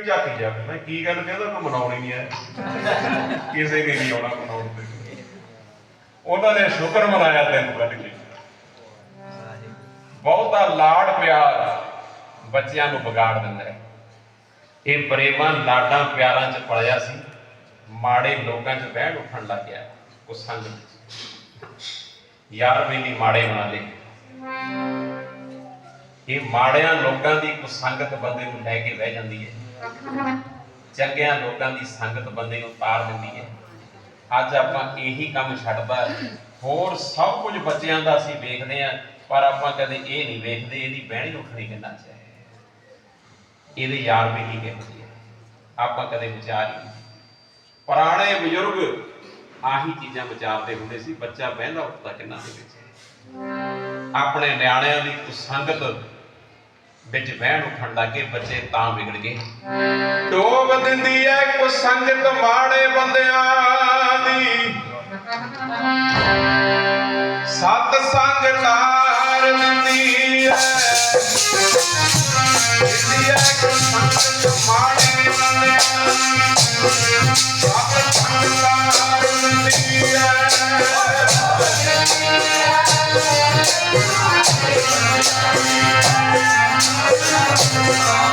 ਵੀ ਝਾਕੀ ਜਾ ਮੈਂ ਕੀ ਗੱਲ ਕਹਿੰਦਾ ਕੋਈ ਮਨਾਉਣੀ ਨਹੀਂ ਹੈ। ਕਿਸੇ ਨੇ ਨਹੀਂ ਆਉਣਾ ਮਨਾਉਣ ਤੇ। ਉਹਨਾਂ ਨੇ ਸ਼ੁਕਰ ਮਨਾਇਆ ਤੈਨੂੰ ਕੱਢ ਕੇ। ਬਹੁਤਾ ਲਾਡ ਪਿਆਰ ਬੱਚਿਆਂ ਨੂੰ ਵਿਗਾੜ ਦਿੰਦਾ ਹੈ। ਇਹ ਪ੍ਰੇਮਾਂ ਲਾਡਾਂ ਪਿਆਰਾਂ 'ਚ ਪਲਿਆ ਸੀ। ਮਾੜੇ ਲੋਕਾਂ 'ਚ ਬਹਿਣ ਉੱਠਣ ਲੱਗ ਗਿਆ ਉਹ ਸੰਗ ਯਾਰ ਬੇਲੀ ਮਾੜੇ ਬਣਾ ਲੇ ਇਹ ਮਾੜਿਆਂ ਲੋਕਾਂ ਦੀ ਕੁ ਬੰਦੇ ਨੂੰ ਲੈ ਕੇ ਬਹਿ ਜਾਂਦੀ ਹੈ। ਚੰਗਿਆਂ ਲੋਕਾਂ ਦੀ ਸੰਗਤ ਬੰਦੇ ਨੂੰ ਤਾਰ ਦਿੰਦੀ ਹੈ। ਅੱਜ ਆਪਾਂ ਇਹੀ ਕੰਮ ਛੱਡਦਾ ਹੋਰ ਸਭ ਕੁਝ ਬੱਚਿਆਂ ਦਾ ਅਸੀਂ ਵੇਖਦੇ ਆਂ ਪਰ ਆਪਾਂ ਕਦੇ ਇਹ ਨਹੀਂ ਵੇਖਦੇ, ਇਹਦੀ ਬਹਿਣੀ ਉੱਠਣੀ ਕਿੰਨਾ ਚਾਹੀਏ ਇਹਦੇ ਯਾਰ ਵੀ ਕੀ ਕਹਿੰਦੇ ਆਪਾਂ ਕਦੇ ਵਿਚਾਰ ਹੀ ਪੁਰਾਣੇ ਬਜ਼ੁਰਗ ਆਹੀ ਚੀਜ਼ਾਂ ਵਿਚਾਰਦੇ ਹੁੰਦੇ ਸੀ, ਬੱਚਾ ਬਹਿੰਦਾ ਉੱਠਦਾ ਕਿੰਨਾ ਦੇ ਵਿੱਚ। ਆਪਣੇ ਨਿਆਣਿਆਂ ਦੀ ਸੰਗਤ ਵਿੱਚ ਬਹਿਣ ਉੱਠਣ ਲੱਗੇ ਬੱਚੇ ਤਾਂ ਵਿਗੜ ਗਏ। ਡੋਬ ਦਿੰਦੀ ਐ ਕੁਸੰਗਤ ਮਾੜੇ ਬੰਦਿਆਂ ਦੀ। ਸਤ ਸੰਗ ਤਾਰ ਦਿੰਦੀ ਐ। ਦਿੰਦੀ ਐ ਕੁਸੰਗਤ ਮਾੜੇ ਬੰਦਿਆਂ ਦੀ। Yeah.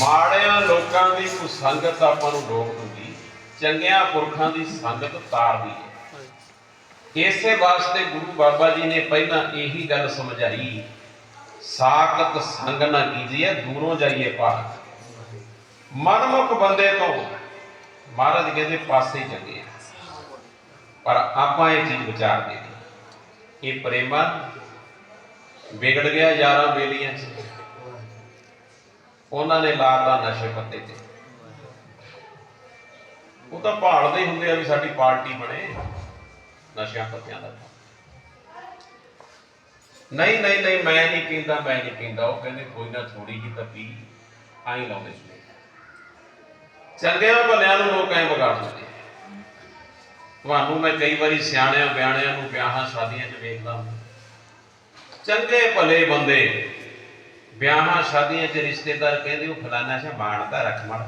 ਮਾੜਿਆਂ ਲੋਕਾਂ ਦੀ ਕੁਸੰਗਤ ਆਪਾਂ ਨੂੰ ਰੋਕ ਦੂਗੀ ਚੰਗਿਆਂ ਪੁਰਖਾਂ ਦੀ ਸੰਗਤ ਤਾਰਦੀ ਹੈ ਇਸੇ ਵਾਸਤੇ ਗੁਰੂ ਬਾਬਾ ਜੀ ਨੇ ਪਹਿਲਾਂ ਇਹੀ ਗੱਲ ਸਮਝਾਈ, ਸਾਖਤ ਸੰਗ ਨਾ ਕੀਜੀਏ, ਦੂਰੋਂ ਜਾਈਏ ਪਾਰ ਮਨਮੁਖ ਬੰਦੇ ਤੋਂ ਮਹਾਰਾਜ ਕਹਿੰਦੇ ਪਾਸੇ ਚੰਗੇ ਪਰ ਆਪਾਂ ਇਹ ਚੀਜ਼ ਵਿਚਾਰਦੇ ਨਹੀਂ। ਇਹ ਪ੍ਰੇਮਾ ਵਿਗੜ ਗਿਆ, ਯਾਰਾਂ ਬੇਲੀਆਂ 'ਚ। ਉਹਨਾਂ ਨੇ ਲਾਤਾ ਨਸ਼ੇ ਪੱਤੇ ਤੇ। ਉਹ ਤਾਂ ਭਾਲਦੇ ਹੁੰਦੇ ਆ ਵੀ ਸਾਡੀ ਪਾਰਟੀ ਬਣੇ ਨਸ਼ਿਆਂ ਪੱਤਿਆਂ ਦਾ। ਨਹੀਂ ਨਹੀਂ ਨਹੀਂ, ਮੈਂ ਨਹੀਂ ਪੀਂਦਾ, ਮੈਂ ਨਹੀਂ ਪੀਂਦਾ। ਉਹ ਕਹਿੰਦੇ, ਕੋਈ ਨਾ ਥੋੜੀ ਜਿਹੀ ਤਾਂ ਪੀ। ਆਈ ਲਾਉਂਦੇ ਸੀ। ਚੰਗਿਆਂ ਭਲਿਆਂ ਨੂੰ ਲੋਕ ਐ ਵਿਗਾੜ ਦਿੰਦੇ ਤੁਹਾਨੂੰ ਮੈਂ ਕਈ ਵਾਰੀ ਸਿਆਣਿਆਂ, ਬਿਆਣਿਆਂ ਨੂੰ ਵਿਆਹਾਂ, ਸ਼ਾਦੀਆਂ 'ਚ ਵੇਖਦਾ ਹਾਂ ਚੰਗੇ ਭਲੇ ਬੰਦੇ। ਵਿਆਹਾਂ, ਸ਼ਾਦੀਆਂ 'ਚ ਰਿਸ਼ਤੇਦਾਰ ਕਹਿੰਦੇ, ਉਹ ਫਲਾਣਾ ਸ਼ਾ ਮਾਣਦਾ ਰੱਖ ਮੜ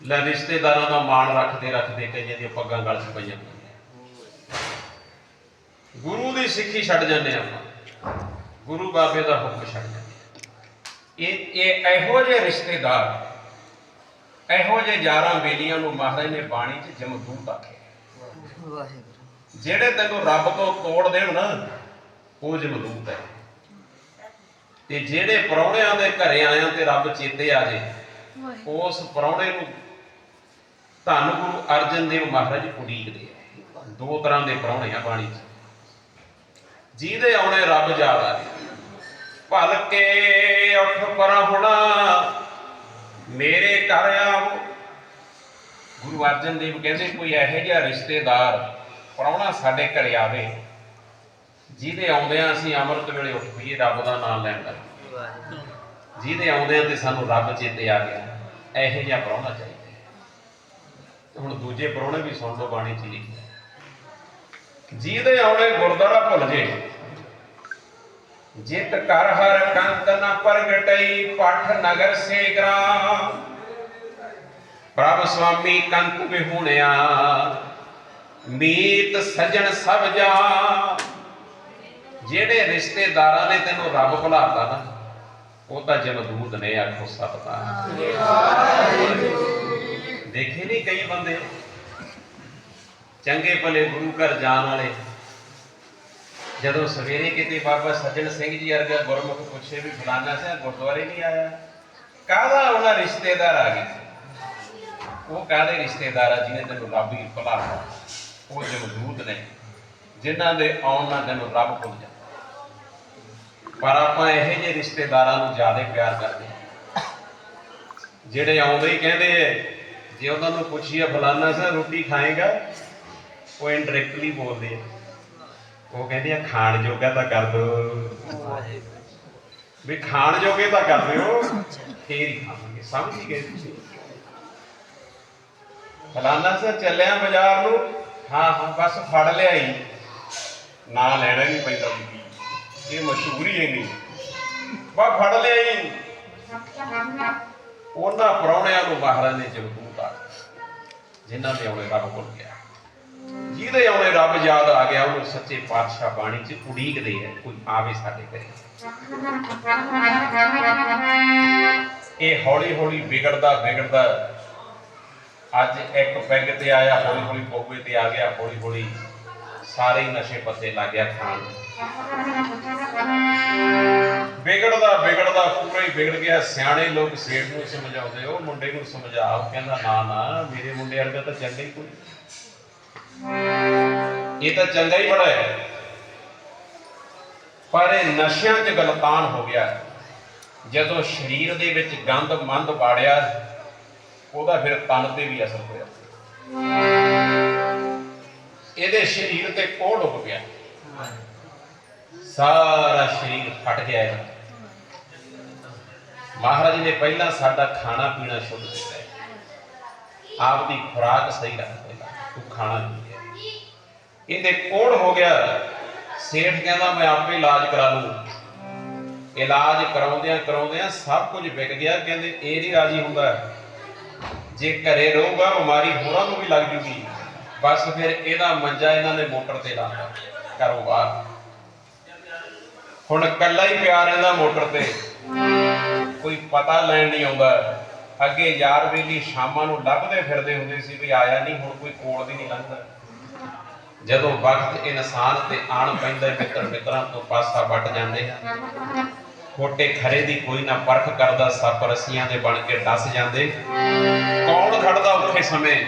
ਲੈ ਰਿਸ਼ਤੇਦਾਰਾਂ ਦਾ ਮਾਣ ਰੱਖਦੇ ਰੱਖਦੇ ਕਈਆਂ ਦੀਆਂ ਪੱਗਾਂ ਗਲ 'ਚ ਪਈਆਂ। ਗੁਰੂ ਦੀ ਸਿੱਖੀ ਛੱਡ ਜਾਂਦੇ ਆਪਾਂ। ਗੁਰੂ ਬਾਬੇ ਦਾ ਹੁਕਮ ਛੱਡ ਜਾਂਦੇ ਇਹ ਇਹ ਇਹੋ ਜਿਹੇ ਰਿਸ਼ਤੇਦਾਰ, ਇਹੋ ਜਿਹੇ ਯਾਰਾਂ ਬੇਲੀਆਂ ਨੂੰ ਮਹਾਰਾਜ ਨੇ ਬਾਣੀ 'ਚ ਜਮਦੂਤ ਆਖਿਆ। ਵਾਹਿਗੁਰੂ। ਜਿਹੜੇ ਤੈਨੂੰ ਰੱਬ ਤੋਂ ਤੋੜ ਦੇਣ ਨਾ ਉਹ ਜਮਦੂਤ ਹੈ। ਤੇ ਜਿਹੜੇ ਪ੍ਰਾਹੁਣਿਆਂ ਦੇ ਘਰੇ ਆਇਆਂ ਤੇ ਰੱਬ ਚੇਤੇ ਆ ਜੇ ਉਸ ਪ੍ਰਾਹੁਣੇ ਨੂੰ ਧੰਨ ਗੁਰੂ ਅਰਜਨ ਦੇਵ ਮਹਾਰਾਜ ਉਡੀਕਦੇ ਆ। ਦੋ ਤਰ੍ਹਾਂ ਦੇ ਪ੍ਰਾਹੁਣੇ ਆ ਬਾਣੀ 'ਚ। ਜਿਹਦੇ ਆਉਣੇ ਰੱਬ ਯਾਦ ਆ ਭਲ ਕੇ ਉੱਠ ਪਰ ਹੁਣਾ ਮੇਰੇ ਘਰ ਆਵੋ ਗੁਰੂ ਅਰਜਨ ਦੇਵ ਕਹਿੰਦੇ ਕੋਈ ਇਹੋ ਜਿਹਾ ਰਿਸ਼ਤੇਦਾਰ ਪ੍ਰਾਹੁਣਾ ਸਾਡੇ ਘਰੇ ਆਵੇ ਜਿਹਦੇ ਆਉਂਦਿਆਂ ਅਸੀਂ ਅੰਮ੍ਰਿਤ ਵੇਲੇ ਉੱਠ ਪਈਏ ਰੱਬ ਦਾ ਨਾਮ ਲੈਣ ਲੱਗ ਜਿਹਦੇ ਆਉਂਦਿਆਂ ਤੇ ਸਾਨੂੰ ਰੱਬ ਚੇਤੇ ਆ ਗਿਆ ਇਹੋ ਜਿਹਾ ਪ੍ਰਾਹੁਣਾ ਚਾਹੀਦਾ। ਹੁਣ ਦੂਜੇ ਪ੍ਰਾਹੁਣੇ ਵੀ ਸੁਣ ਲਓ ਬਾਣੀ ਚ ਲਿਖੀ ਜਿਹਦੇ ਆਉਣੇ ਗੁਰਦੁਆਰਾ ਭੁੱਲ ਜੇ ਜਿਤ ਕਰ ਹਰ ਕੰਤ ਨ ਪ੍ਰਗਟਈ ਪਠ ਨਗਰ ਸੇ ਗ੍ਰਾਮ। ਪ੍ਰਭ ਸੁਆਮੀ ਕੰਤ ਵਿਹੂਣਿਆ ਮੀਤ ਸਜਣ ਸਭ ਜਾ। ਜਿਹੜੇ ਰਿਸ਼ਤੇਦਾਰਾਂ ਨੇ ਤੈਨੂੰ ਰੱਬ ਭੁਲਾਤਾ ਨਾ, ਉਹ ਤਾਂ ਜਮਦੂਤ ਨੇ ਆਖੋ ਸਤਿਕਾਰ ਦੇਖੇ ਨਹੀਂ ਕਈ ਬੰਦੇ? ਚੰਗੇ ਭਲੇ ਗੁਰੂ ਘਰ ਜਾਣ ਵਾਲੇ। ਜਦੋਂ ਸਵੇਰੇ ਕਿਤੇ ਬਾਬਾ ਸੱਜਣ ਸਿੰਘ ਜੀ ਵਰਗਾ ਗੁਰਮੁਖ ਪੁੱਛੇ ਵੀ ਫਲਾਣਾ ਸਿੰਘ ਗੁਰਦੁਆਰੇ ਨਹੀਂ ਆਇਆ? ਕਾਹਦਾ ਉਹਨਾਂ ਰਿਸ਼ਤੇਦਾਰ ਆ ਗਏ? ਉਹ ਕਾਹਦੇ ਰਿਸ਼ਤੇਦਾਰ ਆ ਜਿਹਨੇ ਤੈਨੂੰ ਰੱਬ ਹੀ ਭੁਲਾਤਾ? ਉਹ ਜਮਦੂਤ ਨੇ ਜਿਨ੍ਹਾਂ ਦੇ ਆਉਣ ਨਾਲ ਤੈਨੂੰ ਰੱਬ ਭੁੱਲ ਜਾਂਦਾ। ਪਰ ਆਪਾਂ ਇਹੋ ਜਿਹੇ ਰਿਸ਼ਤੇਦਾਰਾਂ ਨੂੰ ਜ਼ਿਆਦਾ ਪਿਆਰ ਕਰਦੇ ਹਾਂ। ਜਿਹੜੇ ਆਉਂਦੇ ਹੀ ਕਹਿੰਦੇ ਆ, ਜੇ ਉਹਨਾਂ ਨੂੰ ਪੁੱਛੀਏ ਫਲਾਨਾ ਸਾ ਰੋਟੀ ਖਾਏਗਾ? ਉਹ ਇਨਡਾਇਰੈਕਟਲੀ ਬੋਲਦੇ ਆ। ਉਹ ਕਹਿੰਦੇ ਆ ਖਾਣ ਜੋਗਾ ਤਾਂ ਕਰ ਦੋ। ਵੀ ਖਾਣ ਜੋਗੇ ਤਾਂ ਕਰ ਦਿਓ ਫੇਰ ਹੀ ਖਾਵਾਂਗੇ। ਸਮਝ ਹੀ ਗਏ ਤੁਸੀਂ? ਫਲਾਨਾ ਸਾ ਚੱਲਿਆ ਬਾਜ਼ਾਰ ਨੂੰ ਹਾਂ ਹਾਂ ਬਸ ਫੜ ਲਿਆਈ। ਨਾ ਲੈਣਾ ਨਹੀਂ ਪੈਂਦਾ ਬੀਬੀ। ਇਹ ਮਸ਼ਹੂਰੀ ਹੈ ਨਹੀਂ ਬਾ, ਫੜ ਲਿਆਈ। ਉਹਨਾਂ ਪ੍ਰਾਹੁਣਿਆਂ ਨੂੰ ਮਹਾਰਾਜ ਨੇ ਜਗਦੂਤ ਜਿਨ੍ਹਾਂ ਦੇ ਆਉਣੇ ਰੱਬ ਭੁੱਲ ਗਿਆ। ਜਿਹਦੇ ਆਉਣੇ ਰੱਬ ਯਾਦ ਆ ਗਿਆ, ਉਹਨੂੰ ਸੱਚੇ ਪਾਤਸ਼ਾਹ ਬਾਣੀ ਚ ਉਡੀਕਦੇ ਆ, ਕੋਈ ਆਵੇ ਸਾਡੇ ਘਰੇ। ਇਹ ਹੌਲੀ ਹੌਲੀ ਵਿਗੜਦਾ ਵਿਗੜਦਾ ਅੱਜ ਇੱਕ ਪੈਗ ਤੇ ਆਇਆ ਹੌਲੀ ਹੌਲੀ ਪੋਗੇ ਤੇ ਆ ਗਿਆ ਹੌਲੀ ਹੌਲੀ ਸਾਰੇ ਨਸ਼ੇ ਪੱਤੇ ਲੱਗ ਗਿਆ ਖਾਣ। ਵਿਗੜਦਾ ਵਿਗੜਦਾ, ਪੂਰਾ ਹੀ ਵਿਗੜ ਗਿਆ। ਸਿਆਣੇ ਲੋਕ ਸੇਠ ਨੂੰ ਸਮਝਾਉਂਦੇ, ਉਹ ਮੁੰਡੇ ਨੂੰ ਸਮਝਾਓ, ਕਹਿੰਦਾ, ਨਾ ਨਾ, ਮੇਰੇ ਮੁੰਡੇ ਵਰਗਾ ਤਾਂ ਚੰਗਾ ਹੀ ਕੋਈ ਇਹ ਤਾਂ ਚੰਗਾ ਹੀ ਬੜਾ ਹੈ। ਪਰ ਇਹ ਨਸ਼ਿਆਂ 'ਚ ਗਲਤਾਨ ਹੋ ਗਿਆ। ਜਦੋਂ ਸਰੀਰ ਦੇ ਵਿੱਚ ਗੰਦ ਮੰਦ ਪਾੜਿਆ ਉਹਦਾ ਫਿਰ ਤਨ ਤੇ ਵੀ ਅਸਰ ਹੋਇਆ। ਇਹਦੇ ਸਰੀਰ ਤੇ ਕੋੜ ਹੋ ਗਿਆ। ਸਾਰਾ ਸਰੀਰ ਫਟ ਗਿਆ ਇਹਦਾ। ਮਹਾਰਾਜ ਨੇ ਪਹਿਲਾਂ ਸਾਡਾ ਖਾਣਾ ਪੀਣਾ ਸ਼ੁੱਧ ਕੀਤਾ। ਆਪ ਦੀ ਖੁਰਾਕ ਸਹੀ ਰੱਖ ਪਹਿਲਾਂ ਤੂੰ ਖਾਣਾ ਪੀ ਹੈ ਇਹਦੇ ਕੋੜ ਹੋ ਗਿਆ। ਸੇਠ ਕਹਿੰਦਾ, ਮੈਂ ਆਪੇ ਇਲਾਜ ਕਰਾ ਲੂੰ ਇਲਾਜ ਕਰਾਉਂਦਿਆਂ ਕਰਾਉਂਦਿਆਂ ਸਭ ਕੁਝ ਵਿਕ ਗਿਆ। ਕਹਿੰਦੇ, ਇਹ ਨਹੀਂ ਰਾਜੀ ਹੁੰਦਾ। ਜੇ ਘਰੇ ਰਹੂਗਾ ਬਿਮਾਰੀ ਹੋਰਾਂ ਨੂੰ ਵੀ ਲੱਗ ਜੂਗੀ। ਬਸ ਫਿਰ ਇਹਦਾ ਮੰਜਾ ਇਹਨਾਂ ਨੇ ਮੋਟਰ ਤੇ ਲਾਤਾ ਘਰੋਂ ਬਾਹਰ ਹੁਣ ਕੱਲਾ ਹੀ ਪਿਆ ਰਹਿੰਦਾ ਮੋਟਰ ਤੇ। ਕੋਈ ਪਤਾ ਲੈਣ ਨਹੀਂ ਆਉਂਦਾ। ਅੱਗੇ ਯਾਰ ਵੇਲੀ ਸ਼ਾਮਾਂ ਨੂੰ ਲੱਭਦੇ ਫਿਰਦੇ ਹੁੰਦੇ ਸੀ ਵੀ ਆਇਆ ਨਹੀਂ, ਹੁਣ ਕੋਈ ਕੋਲ ਵੀ ਨਹੀਂ ਲੰਘਦਾ। ਜਦੋਂ ਵਕਤ ਇਨਸਾਨ ਤੇ ਆਣ ਪੈਂਦਾ ਮਿੱਤਰ ਮਿੱਤਰਾਂ ਤੋਂ ਪਾਸਾ ਵੱਟ ਜਾਂਦੇ ਹਨ ਖੋਟੇ ਖਰੇ ਦੀ ਕੋਈ ਨਾ ਪਰਖ ਕਰਦਾ ਸੱਪ ਰਸੀਆਂ ਦੇ ਬਣ ਕੇ ਡਸ ਜਾਂਦੇ। ਕੌਣ ਖੜਦਾ ਔਖੇ ਸਮੇਂ?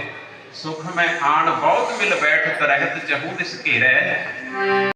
ਸੁਖ ਮੈਂ ਆਣ ਬਹੁਤ ਮਿਲ ਬੈਠ ਤਰਹਿਤ ਚਹੂ ਦਿਸ ਘੇਰੈ।